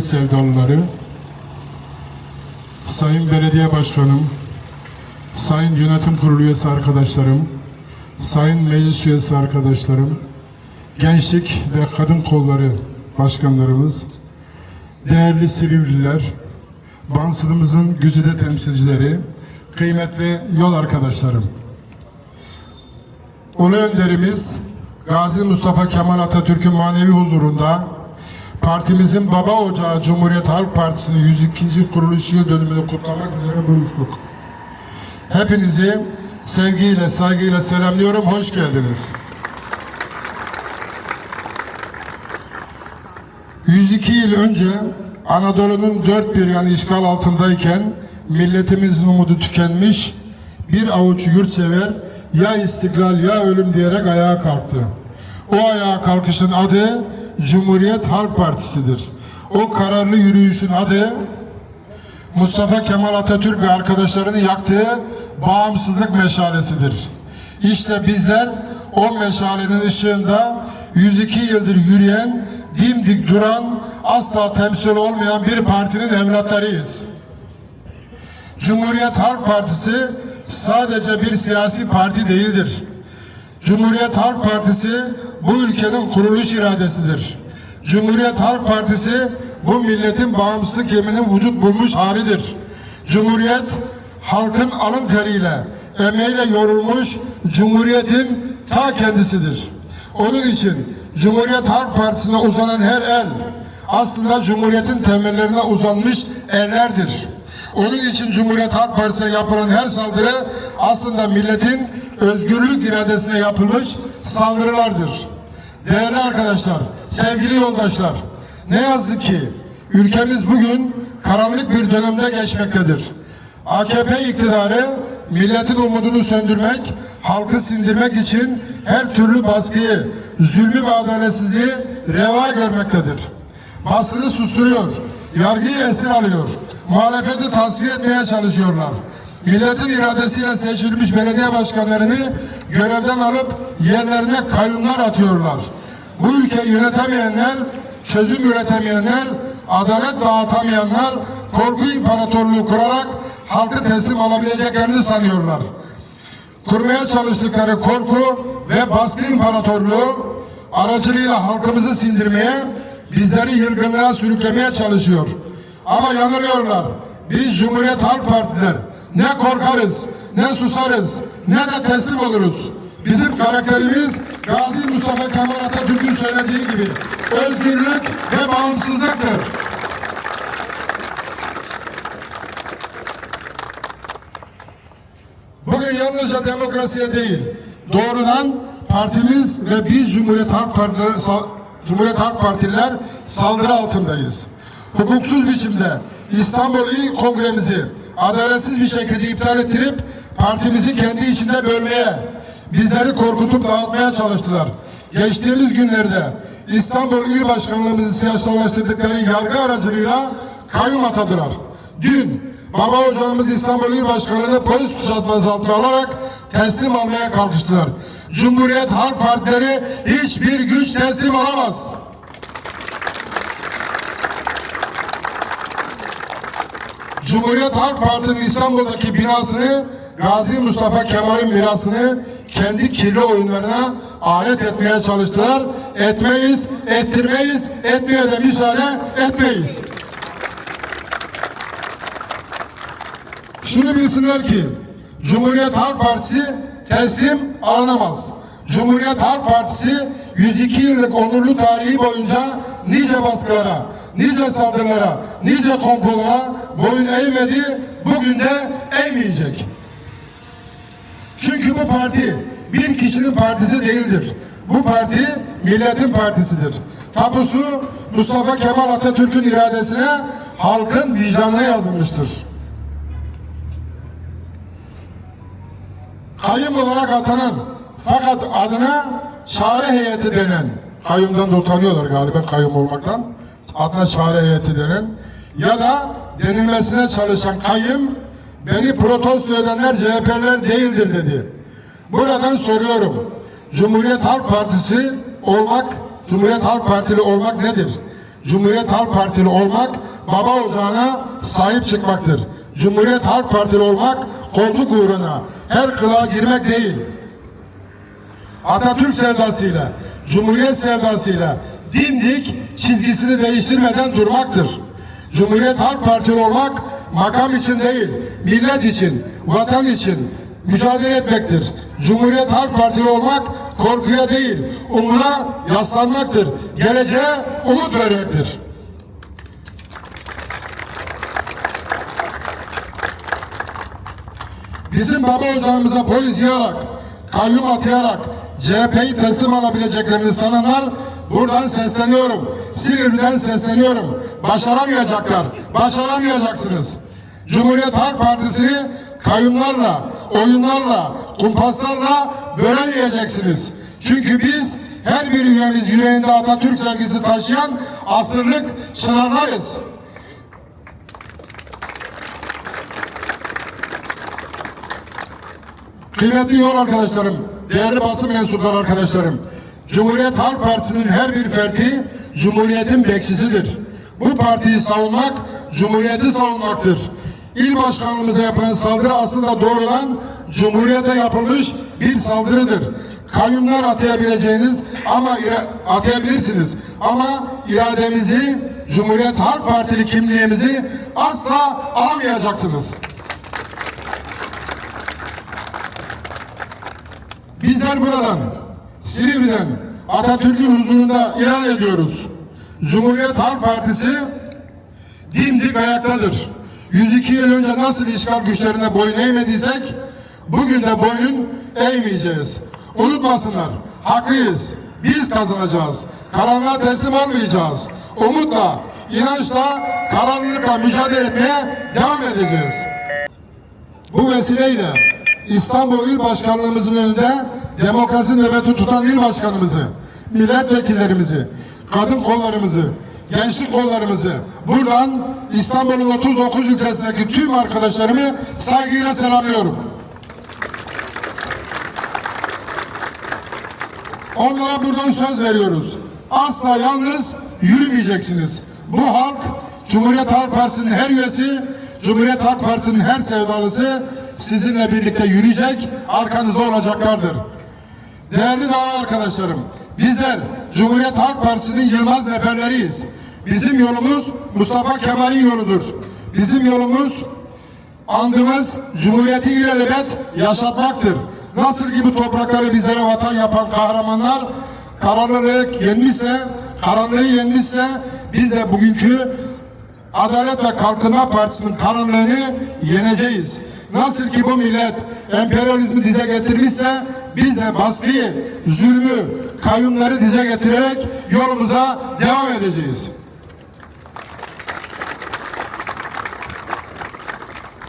sevdalıları, Sayın Belediye Başkanım, Sayın Yönetim Kurulu üyesi arkadaşlarım, Sayın Meclis üyesi arkadaşlarım, Gençlik ve Kadın Kolları başkanlarımız, değerli Silivriler, Bansırımızın güzide temsilcileri, kıymetli yol arkadaşlarım. Ulu önderimiz Gazi Mustafa Kemal Atatürk'ün manevi huzurunda partimizin baba ocağı Cumhuriyet Halk Partisi'nin 102. kuruluş yıl dönümünü kutlamak üzere buluştuk. Hepinizi sevgiyle, saygıyla selamlıyorum. Hoş geldiniz. 102 yıl önce Anadolu'nun dört bir yanı işgal altındayken milletimizin umudu tükenmiş, bir avuç yurtsever ya istiklal ya ölüm diyerek ayağa kalktı. O ayağa kalkışın adı Cumhuriyet Halk Partisi'dir. O kararlı yürüyüşün adı Mustafa Kemal Atatürk ve arkadaşlarını yaktığı bağımsızlık meşalesidir. İşte bizler o meşalenin ışığında 102 yıldır yürüyen, dimdik duran, asla temsil olmayan bir partinin evlatlarıyız. Cumhuriyet Halk Partisi sadece bir siyasi parti değildir. Cumhuriyet Halk Partisi bu ülkenin kuruluş iradesidir. Cumhuriyet Halk Partisi bu milletin bağımsızlık yeminin vücut bulmuş halidir. Cumhuriyet halkın alın teriyle, emeğiyle yorulmuş Cumhuriyetin ta kendisidir. Onun için Cumhuriyet Halk Partisi'ne uzanan her el aslında Cumhuriyet'in temellerine uzanmış ellerdir. Onun için Cumhuriyet Halk Partisi'ne yapılan her saldırı aslında milletin özgürlük iradesine yapılmış saldırılardır. Değerli arkadaşlar, sevgili yoldaşlar, ne yazık ki ülkemiz bugün karanlık bir dönemde geçmektedir. AKP iktidarı milletin umudunu söndürmek, halkı sindirmek için her türlü baskıyı, zulmü ve adaletsizliği reva görmektedir. Basını susturuyor, yargıyı esir alıyor, muhalefeti tasfiye etmeye çalışıyorlar. Milletin iradesiyle seçilmiş belediye başkanlarını görevden alıp yerlerine kayyumlar atıyorlar. Bu ülkeyi yönetemeyenler, çözüm üretemeyenler, adalet dağıtamayanlar korku imparatorluğu kurarak halkı teslim alabileceklerini sanıyorlar. Kurmaya çalıştıkları korku ve baskı imparatorluğu aracılığıyla halkımızı sindirmeye, bizleri yılgınlığa sürüklemeye çalışıyor. Ama yanılıyorlar. Biz Cumhuriyet Halk Partiler ne korkarız, ne susarız, ne de teslim oluruz. Bizim karakterimiz Gazi Mustafa Kemal Atatürk'ün söylediği gibi özgürlük ve bağımsızlıktır. Bugün yalnızca demokrasiye değil, doğrudan partimiz ve biz Cumhuriyet Halk Partileri, Cumhuriyet Halk Partililer saldırı altındayız. Hukuksuz biçimde İstanbul İl Kongremizi adaletsiz bir şekilde iptal ettirip partimizi kendi içinde bölmeye, bizleri korkutup dağıtmaya çalıştılar. Geçtiğimiz günlerde İstanbul İl Başkanlığımızı siyasallaştırdıkları yargı aracılığıyla kayyum atadılar. Dün Baba ocağımız İstanbul İl Başkanı'nı polis kuşatması altına alarak teslim almaya kalkıştılar. Cumhuriyet Halk Partileri hiçbir güç teslim alamaz. Cumhuriyet Halk Parti'nin İstanbul'daki binasını Gazi Mustafa Kemal'in mirasını kendi kirli oyunlarına alet etmeye çalıştılar. Etmeyiz, ettirmeyiz, etmeye de müsaade etmeyiz. Şunu bilsinler ki Cumhuriyet Halk Partisi teslim alınamaz. Cumhuriyet Halk Partisi 102 yıllık onurlu tarihi boyunca nice baskılara, nice saldırılara, nice komplolara boyun eğmedi, bugün de eğmeyecek. Çünkü bu parti bir kişinin partisi değildir. Bu parti milletin partisidir. Tapusu Mustafa Kemal Atatürk'ün iradesine, halkın vicdanına yazılmıştır. kayyum olarak atanan fakat adına çare heyeti denen kayyumdan da utanıyorlar galiba kayyum olmaktan adına çare heyeti denen ya da denilmesine çalışan kayyum beni protesto edenler CHP'liler değildir dedi. Buradan soruyorum. Cumhuriyet Halk Partisi olmak, Cumhuriyet Halk Partili olmak nedir? Cumhuriyet Halk Partili olmak baba ocağına sahip çıkmaktır. Cumhuriyet Halk Partili olmak koltuk uğruna her kılığa girmek değil. Atatürk sevdasıyla, Cumhuriyet sevdasıyla dimdik çizgisini değiştirmeden durmaktır. Cumhuriyet Halk Partili olmak makam için değil, millet için, vatan için mücadele etmektir. Cumhuriyet Halk Partili olmak korkuya değil, umuna yaslanmaktır. Geleceğe umut vermektir. Bizim baba ocağımıza polis yığarak, kayyum atayarak CHP'yi teslim alabileceklerini sananlar buradan sesleniyorum. Silivri'den sesleniyorum. Başaramayacaklar. Başaramayacaksınız. Cumhuriyet Halk Partisi'ni kayyumlarla, oyunlarla, kumpaslarla bölemeyeceksiniz. Çünkü biz her bir üyemiz yüreğinde Atatürk sevgisi taşıyan asırlık çınarlarız. Kıymetli yol arkadaşlarım, değerli basın mensupları arkadaşlarım, Cumhuriyet Halk Partisi'nin her bir ferdi Cumhuriyet'in bekçisidir. Bu partiyi savunmak, Cumhuriyet'i savunmaktır. İl başkanlığımıza yapılan saldırı aslında doğrudan Cumhuriyet'e yapılmış bir saldırıdır. Kayyumlar atayabileceğiniz ama atayabilirsiniz. Ama irademizi, Cumhuriyet Halk Partili kimliğimizi asla alamayacaksınız. Bizler buradan, Silivri'den, Atatürk'ün huzurunda ilan ediyoruz. Cumhuriyet Halk Partisi dimdik ayaktadır. 102 yıl önce nasıl işgal güçlerine boyun eğmediysek, bugün de boyun eğmeyeceğiz. Unutmasınlar, haklıyız. Biz kazanacağız. Karanlığa teslim olmayacağız. Umutla, inançla, kararlılıkla mücadele etmeye devam edeceğiz. Bu vesileyle İstanbul İl Başkanlığımızın önünde demokrasi nöbeti tutan il başkanımızı, milletvekillerimizi, kadın kollarımızı, gençlik kollarımızı buradan İstanbul'un 39 ilçesindeki tüm arkadaşlarımı saygıyla selamlıyorum. Onlara buradan söz veriyoruz. Asla yalnız yürümeyeceksiniz. Bu halk Cumhuriyet Halk Partisi'nin her üyesi, Cumhuriyet Halk Partisi'nin her sevdalısı sizinle birlikte yürüyecek, arkanızda olacaklardır. Değerli dava arkadaşlarım, bizler Cumhuriyet Halk Partisi'nin yılmaz neferleriyiz. Bizim yolumuz Mustafa Kemal'in yoludur. Bizim yolumuz andımız Cumhuriyeti ilelebet yaşatmaktır. Nasıl ki bu toprakları bizlere vatan yapan kahramanlar kararlılık yenmişse, karanlığı yenmişse biz de bugünkü Adalet ve Kalkınma Partisi'nin kararlılığını yeneceğiz. Nasıl ki bu millet emperyalizmi dize getirmişse biz de baskıyı, zulmü, kayyumları dize getirerek yolumuza devam edeceğiz.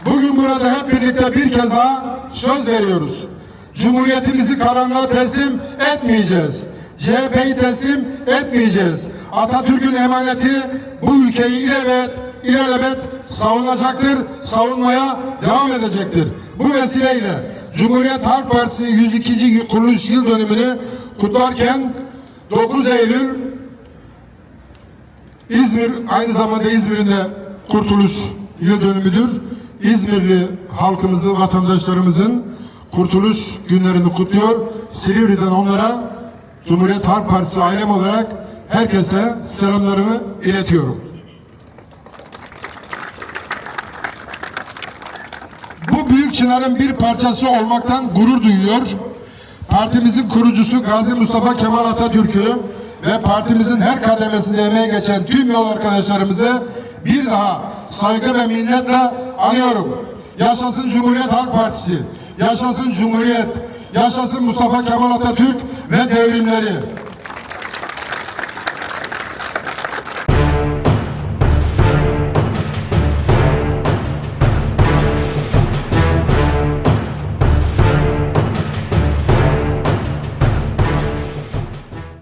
Bugün burada hep birlikte bir kez daha söz veriyoruz. Cumhuriyetimizi karanlığa teslim etmeyeceğiz. CHP'yi teslim etmeyeceğiz. Atatürk'ün emaneti bu ülkeyi ilelebet, ilelebet savunacaktır, savunmaya devam edecektir. Bu vesileyle Cumhuriyet Halk Partisi'nin 102. kuruluş yıl dönümünü kutlarken 9 Eylül İzmir aynı zamanda İzmir'in de kurtuluş yıl dönümüdür. İzmirli halkımızı, vatandaşlarımızın kurtuluş günlerini kutluyor. Silivri'den onlara Cumhuriyet Halk Partisi ailem olarak herkese selamlarımı iletiyorum. Büyük çınarın bir parçası olmaktan gurur duyuyor. Partimizin kurucusu Gazi Mustafa Kemal Atatürk'ü ve partimizin her kademesinde emeğe geçen tüm yol arkadaşlarımızı bir daha saygı ve minnetle anıyorum. Yaşasın Cumhuriyet Halk Partisi, yaşasın Cumhuriyet, yaşasın Mustafa Kemal Atatürk ve devrimleri.